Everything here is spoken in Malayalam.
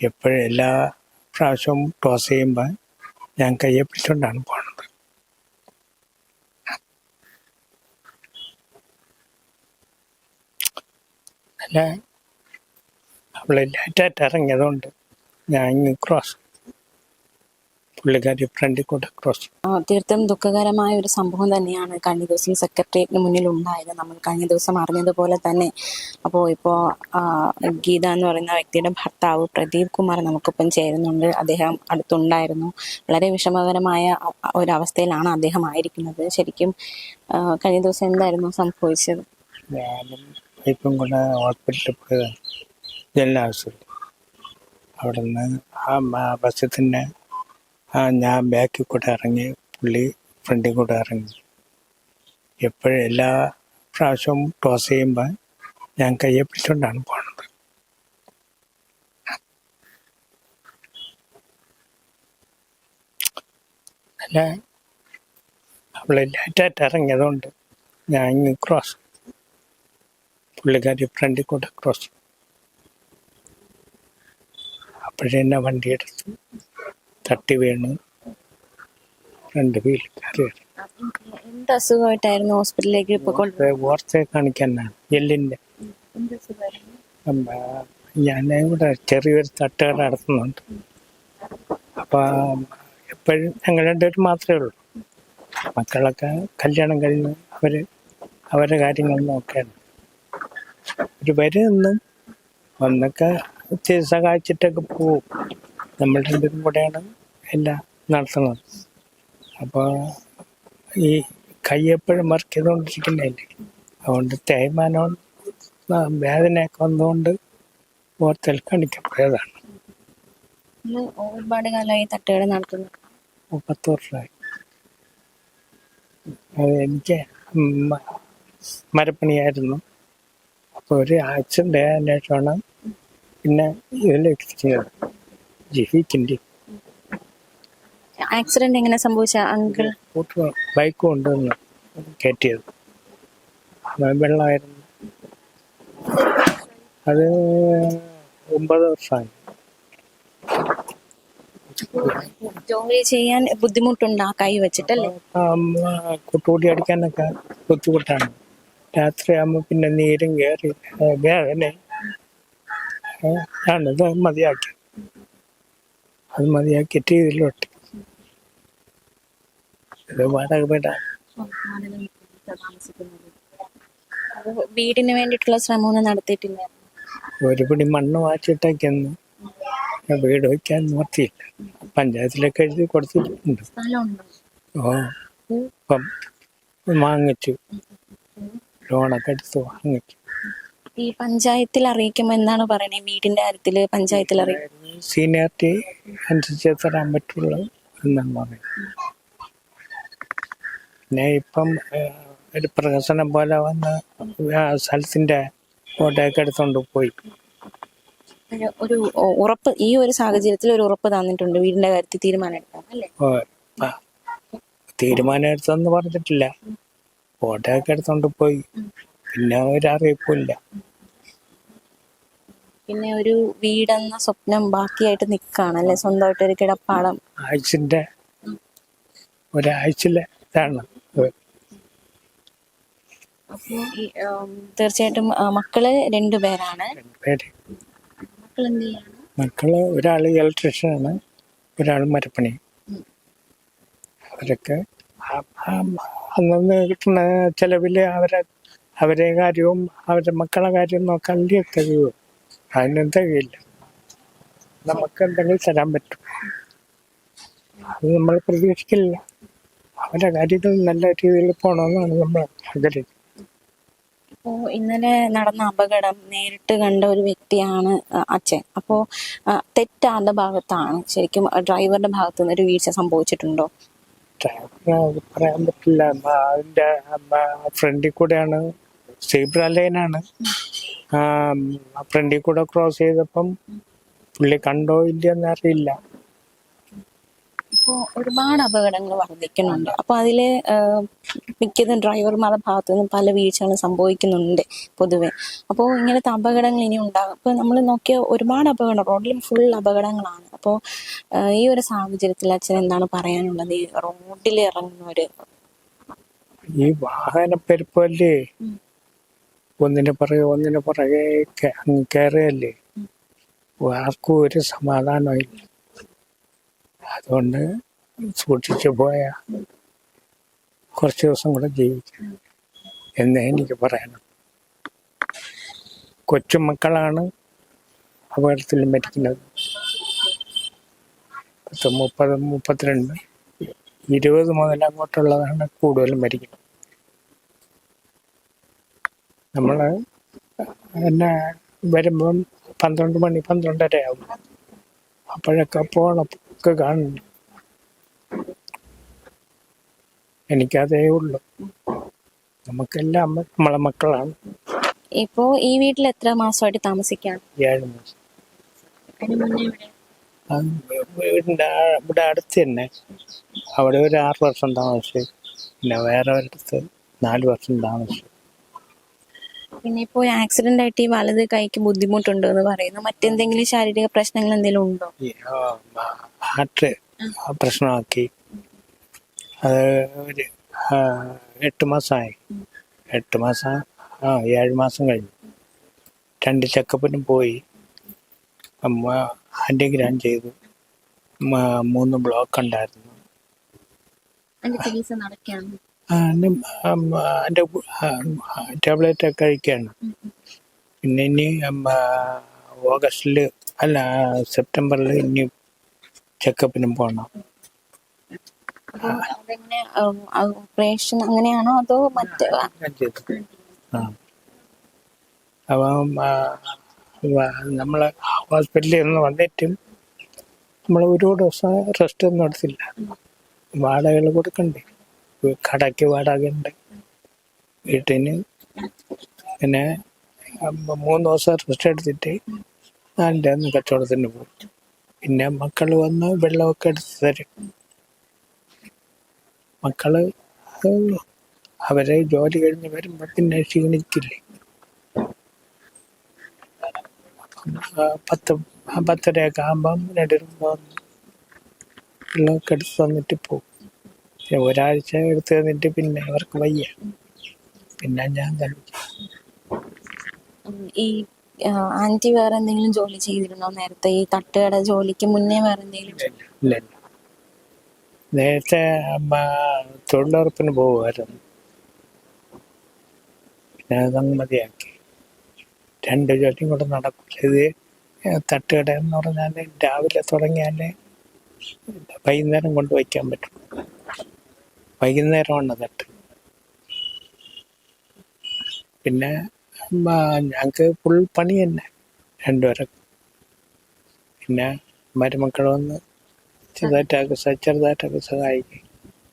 എപ്പോഴും എല്ലാ പ്രാവശ്യവും ടോസ് ചെയ്യുമ്പോൾ ഞാൻ കയ്യെ പിടിച്ചുകൊണ്ടാണ് പോണത്. അല്ല അവൾ ലേറ്റായിട്ട് ഇറങ്ങിയതുകൊണ്ട് ഞാൻ ഇങ്ങ് ക്രോസ് പുള്ളിക്കാരി ഫ്രണ്ടിൽ കൂടെ ക്രോസ് തീർത്തും ദുഃഖകരമായ ഒരു സംഭവം തന്നെയാണ്. കഴിഞ്ഞ ദിവസം സെക്രട്ടേറിയറ്റിന് മുന്നിൽ ഉണ്ടായത്. നമ്മൾ കഴിഞ്ഞ ദിവസം അറിഞ്ഞതുപോലെ തന്നെ. അപ്പോൾ ഇപ്പോൾ ഗീത എന്ന് പറയുന്ന വ്യക്തിയുടെ ഭർത്താവ് പ്രദീപ് കുമാർ നമുക്കിപ്പം ചേരുന്നുണ്ട്. അദ്ദേഹം അടുത്തുണ്ടായിരുന്നു. വളരെ വിഷമകരമായ ഒരു ഒരവസ്ഥയിലാണ് അദ്ദേഹം ആയിരിക്കുന്നത്. ശരിക്കും കഴിഞ്ഞ ദിവസം എന്തായിരുന്നു സംഭവിച്ചത്? ഞാനും വൈഫും കൂടെ ഹോസ്പിറ്റലിൽ പോയതാണ്. അവിടെ നിന്ന് ആ ബസ്സിൽ തന്നെ ആ ഞാൻ ബാക്കിൽ കൂടെ ഇറങ്ങി പുള്ളി ഫ്രണ്ടിൽ കൂടെ ഇറങ്ങി. എപ്പോഴും എല്ലാ പ്രാവശ്യവും ടോസ് ചെയ്യുമ്പോൾ ഞാൻ കയ്യെ പിടിച്ചുകൊണ്ടാണ് പോണത്. അല്ല അവളെ ലേറ്റായിട്ട് ഇറങ്ങിയതുകൊണ്ട് ഞാൻ ഇങ്ങ് ക്രോസ് പുള്ളിക്കാരി ഫ്രണ്ടിൽ കൂടെ ക്രോസ് അപ്പോഴെന്നെ വണ്ടി എടുത്ത്. തട്ടി വീണ് രണ്ട് വീൽ എന്ത് അസുഖമായിട്ടായിരുന്നു ഹോസ്പിറ്റലിലേക്ക് ഇപ്പോൾ ഓർത്തെ കാണിക്കാനാണ് എല്ലിന്റെ ഞാൻ ഇവിടെ ചെറിയൊരു തട്ടുകട നടത്തുന്നുണ്ട്. അപ്പൊ എപ്പോഴും ഞങ്ങൾ രണ്ടുപേരും മാത്രമേ ഉള്ളൂ. മക്കളൊക്കെ കല്യാണം കഴിഞ്ഞ് അവർ അവരുടെ കാര്യങ്ങൾ നോക്കാണ്. ഒരു വരുമെന്നും വന്നൊക്കെ സഹായിച്ചിട്ടൊക്കെ പോവും. നമ്മൾ രണ്ടുപേരും കൂടെയാണ് എല്ലാം നടത്തുന്നത്. അപ്പോൾ ഈ കൈ എപ്പോഴും വർക്ക് ചെയ്തുകൊണ്ടിരിക്കുന്നതല്ലേ അതുകൊണ്ട് തേയ്മാനം വേദനയൊക്കെ വന്നുകൊണ്ട് ഓർത്തൽ കാണിക്കപ്പോയതാണ് നിങ്ങൾ ഒരുപാട് കാലമായി തട്ടുകട നടത്തുന്നു. പത്ത് വർഷമായി. അത് എനിക്ക് മരപ്പണിയായിരുന്നു. അപ്പോൾ ഒരു ആക്സിഡന്റ് ആയതിനു ശേഷമാണ് പിന്നെ ഇതിലേക്ക് ജീവിക്കണ്ടി ആക്സിഡന്റ് എങ്ങനെ സംഭവിച്ച അങ്കിൾ? ബൈക്ക് കൊണ്ടുവന്ന് കയറ്റിയത്. വെള്ളമായിരുന്നു. അത് ഒമ്പത് വർഷമായി. ജോലി ചെയ്യാൻ ബുദ്ധിമുട്ടുണ്ട് കൈ വെച്ചിട്ടല്ലേ? കുട്ടുകൂടി അടിക്കാനൊക്കെ ബുദ്ധിമുട്ടാണ്. രാത്രിയാകുമ്പോൾ പിന്നെ നീരും കയറി വേദന. ഞാനത് മതിയാക്കി. അത് മതിയാക്കിയിട്ട് ഇതിലോട്ട് അപ്പൊ വീടിന് വേണ്ടിയിട്ടുള്ള ശ്രമമൊന്നും നടത്തിയിട്ടില്ല. ഒരു പിടി മണ്ണ് വാച്ചിട്ടേക്കൊന്നും വീട് വയ്ക്കാൻ നിർത്തിയില്ല പഞ്ചായത്തിലൊക്കെ എഴുതി കൊടുത്തിട്ടുണ്ട്. ഓ ഇപ്പം വാങ്ങിച്ചു. ലോണൊക്കെ എടുത്ത് വാങ്ങിച്ചു. ഈ പഞ്ചായത്തിൽ അറിയിക്കുമ്പോ എന്താണ് പറയുന്നത്? വീടിന്റെ കാര്യത്തിൽ പഞ്ചായത്തിൽ അറിയിക്കും സീനിയറിറ്റി അനുസരിച്ച് തരാൻ പറ്റുള്ളൂ എന്നാണ് പറയുന്നത്. പിന്നെ ഇപ്പം ഒരു പ്രഹസനം പോലെ വന്ന് ആ സ്ഥലത്തിന്റെ ഫോട്ടോയൊക്കെ എടുത്തുകൊണ്ട് പോയി. ഒരു- ഉറപ്പ് ഈ ഒരു സാഹചര്യത്തിൽ ഒരു ഉറപ്പ് തന്നിട്ടുണ്ട് വീടിന്റെ കാര്യത്തിൽ തീരുമാനം എടുക്കാം അല്ലേ? തീരുമാനം എടുത്തെന്ന് പറഞ്ഞിട്ടില്ല. ഫോട്ടോയൊക്കെ എടുത്തോണ്ട് പോയി. പിന്നെ ഒരു അറിയിപ്പില്ല പിന്നെ ഒരു വീടെന്ന സ്വപ്നം ബാക്കിയായിട്ട് നിൽക്കുകയാണ് അല്ലെ? സ്വന്തമായിട്ട് ഒരു കിടപ്പാടം. ആഴ്ചന്റെ ഒരാഴ്ചയിലെ ഇതാണ്. ഇത്. അപ്പോൾ തീർച്ചയായിട്ടും മക്കൾ രണ്ടുപേരാണ് പേര്? മക്കൾ എന്ത് ചെയ്യാണ് മക്കൾ ഒരാൾ ഇലക്ട്രീഷ്യനാണ് ഒരാൾ മരപ്പണി. അവരൊക്കെ അന്നന്ന് കിട്ടുന്ന ചെലവിൽ അവരെ അവരെ കാര്യവും അവരുടെ മക്കളെ കാര്യവും നോക്കാൻ കഴിയുമോ അതിനും തികയില്ല നമുക്ക് എന്തെങ്കിലും തരാൻ പറ്റും. അത് നമ്മൾ പ്രതീക്ഷിക്കില്ല. അവരുടെ കാര്യത്തിൽ നല്ല രീതിയിൽ പോകണമെന്നാണ് നമ്മൾ ആഗ്രഹിക്കുന്നത്. അപ്പോ ഇന്നലെ നടന്ന അപകടം നേരിട്ട് കണ്ട ഒരു വ്യക്തിയാണ് അച്ഛൻ. അപ്പോ തെറ്റാന്റെ ഭാഗത്താണ് ശരിക്കും ഡ്രൈവറുടെ ഭാഗത്തു നിന്ന് ഒരു വീഴ്ച സംഭവിച്ചിട്ടുണ്ടോ? പറയാൻ പറ്റില്ല. അതിന്റെ ഫ്രണ്ടിൽ കൂടെയാണ് സീബ്ര ലൈനാണ്. ഫ്രണ്ടിൽ കൂടെ ക്രോസ് ചെയ്തപ്പം പുള്ളി കണ്ടോ ഇല്ലയെന്ന് അറിയില്ല. ഇപ്പോൾ ഒരുപാട് അപകടങ്ങൾ വർദ്ധിക്കുന്നുണ്ട് അപ്പോൾ അതിൽ മിക്കതും ഡ്രൈവർമാരുടെ ഭാഗത്തു നിന്നും പല വീഴ്ചകളും സംഭവിക്കുന്നുണ്ട് പൊതുവെ. അപ്പോൾ ഇങ്ങനത്തെ അപകടങ്ങൾ ഇനി ഉണ്ടാകും. അപ്പൊ നമ്മൾ നോക്കിയ ഒരുപാട് അപകടം റോഡിൽ ഫുൾ അപകടങ്ങളാണ്. അപ്പോൾ ഈ ഒരു സാഹചര്യത്തിൽ അച്ഛൻ എന്താണ് പറയാനുള്ളത്? ഈ റോഡിൽ ഇറങ്ങുന്നവര് ഈ വാഹനപ്പെരുപ്പല്ലേ ഒന്നിനു പുറകെ ഒന്നിനു പുറകെ കയറിയല്ലേ ആർക്കും ഒരു സമാധാനവും ഇല്ല. അതുകൊണ്ട് സൂക്ഷിച്ചു പോയ കുറച്ച് ദിവസം കൂടെ ജീവിക്കാം എന്നേ എനിക്ക് പറയണം കൊച്ചുമക്കളാണ് അപകടത്തിൽ മരിക്കുന്നത്. പത്ത് മുപ്പത് മുപ്പത്തിരണ്ട് ഇരുപത് മുതൽ അങ്ങോട്ടുള്ളതാണ് കൂടുതലും മരിക്കുന്നത്. നമ്മൾ എന്നെ വരുമ്പം പന്ത്രണ്ട് മണി പന്ത്രണ്ടര ആവും അപ്പോഴൊക്കെ പോണൊക്കെ കാണുന്നു. എനിക്കതേ ഉള്ളു. നമുക്കെല്ലാം നമ്മളെ മക്കളാണ്. ഇപ്പോ ഈ വീട്ടിൽ എത്ര മാസമായിട്ട് താമസിക്കാണ്? ഏഴ് മാസം. അത് വീടിന്റെ ആ- ഇവിടെ അടുത്ത് തന്നെ. അവിടെ ഒരു ആറ് വർഷം താമസിച്ചു. പിന്നെ വേറെ ഒരിടത്ത് നാല് വർഷം താമസിച്ചു. പിന്നെ ഇപ്പോ ആക്സിഡന്റ് ആയിട്ട് ഈ വലത് കൈക്ക് ബുദ്ധിമുട്ടുണ്ടോ എന്ന് പറയുന്നു. മറ്റെന്തെങ്കിലും ശാരീരിക പ്രശ്നങ്ങൾ എന്തെങ്കിലും ഉണ്ടോ? ഈ, ആ, ഹാർട്ട് പ്രശ്നമാക്കി. അത് ഒരു എട്ട് മാസമായി എട്ട് മാസം ആ ഏഴ് മാസം കഴിഞ്ഞു. രണ്ട് ചെക്കപ്പിനും പോയി. അമ്മ ആന്റിഗ്രാം ചെയ്തു. മൂന്ന് ബ്ലോക്ക് ഉണ്ടായിരുന്നു. എന്റെ ടാബ്ലറ്റ് ഒക്കെ കഴിക്കുകയാണ് പിന്നെ ഇനി ഓഗസ്റ്റിൽ അല്ല സെപ്റ്റംബറിൽ ഇനി ചെക്കപ്പിനും പോകണം അതെങ്ങനെ ഓപ്പറേഷൻ അങ്ങനെയാണോ അതോ മറ്റേ അപ്പം നമ്മൾ ഹോസ്പിറ്റലിൽ നിന്ന് വന്നിട്ടും നമ്മൾ ഒരു ദിവസം റെസ്റ്റ് ഒന്നും എടുത്തില്ല. വാടകകൾ കൊടുക്കണ്ടേ? കടയ്ക്ക് വാടക ഉണ്ട്. വീട്ടിന് പിന്നെ മൂന്ന് ദിവസം റെസ്റ്റ് എടുത്തിട്ട് നാലിന്റെ അന്ന് കച്ചവടത്തിന് പോയി പിന്നെ മക്കൾ വന്ന് വെള്ളമൊക്കെ എടുത്ത് തരും. മക്കൾ അവരെ ജോലി കഴിഞ്ഞ് വരുമ്പോ പിന്നെ ക്ഷീണിക്കില്ലേ? പത്ത് പത്തരയൊക്കെ ആകുമ്പം രണ്ടും വെള്ളമൊക്കെ എടുത്ത് തന്നിട്ട് പോകും ഒരാഴ്ച എടുത്ത് തന്നിട്ട് പിന്നെ അവർക്ക് വയ്യ. പിന്നെ ഞാൻ കഴിക്കും. ഈ ആന്റി വേറെ എന്തെങ്കിലും ജോലി ചെയ്തിരുന്നോ നേരത്തെ? ഈ തട്ടുകട ജോലിക്ക് മുന്നേ വേറെ എന്തെങ്കിലും നേരത്തെ തൊഴിലുറപ്പിന് പോകുമായിരുന്നു മതിയാക്കി രണ്ട് ജോലിയും കൂടെ നടക്കില്ല ഇത് തട്ടുകട എന്ന് പറഞ്ഞാൽ രാവിലെ തുടങ്ങിയാൽ വൈകുന്നേരം കൊണ്ട് വയ്ക്കാൻ പറ്റും വൈകുന്നേരമാണ് തട്ട്. പിന്നെ ഞങ്ങൾക്ക് ഫുൾ പണി തന്നെ രണ്ടുപേരും പിന്നെ മരുമക്കളൊന്ന് ചെറുതായിട്ടൊക്കെ ചെറുതായിട്ടൊക്കെ സഹായിക്കും.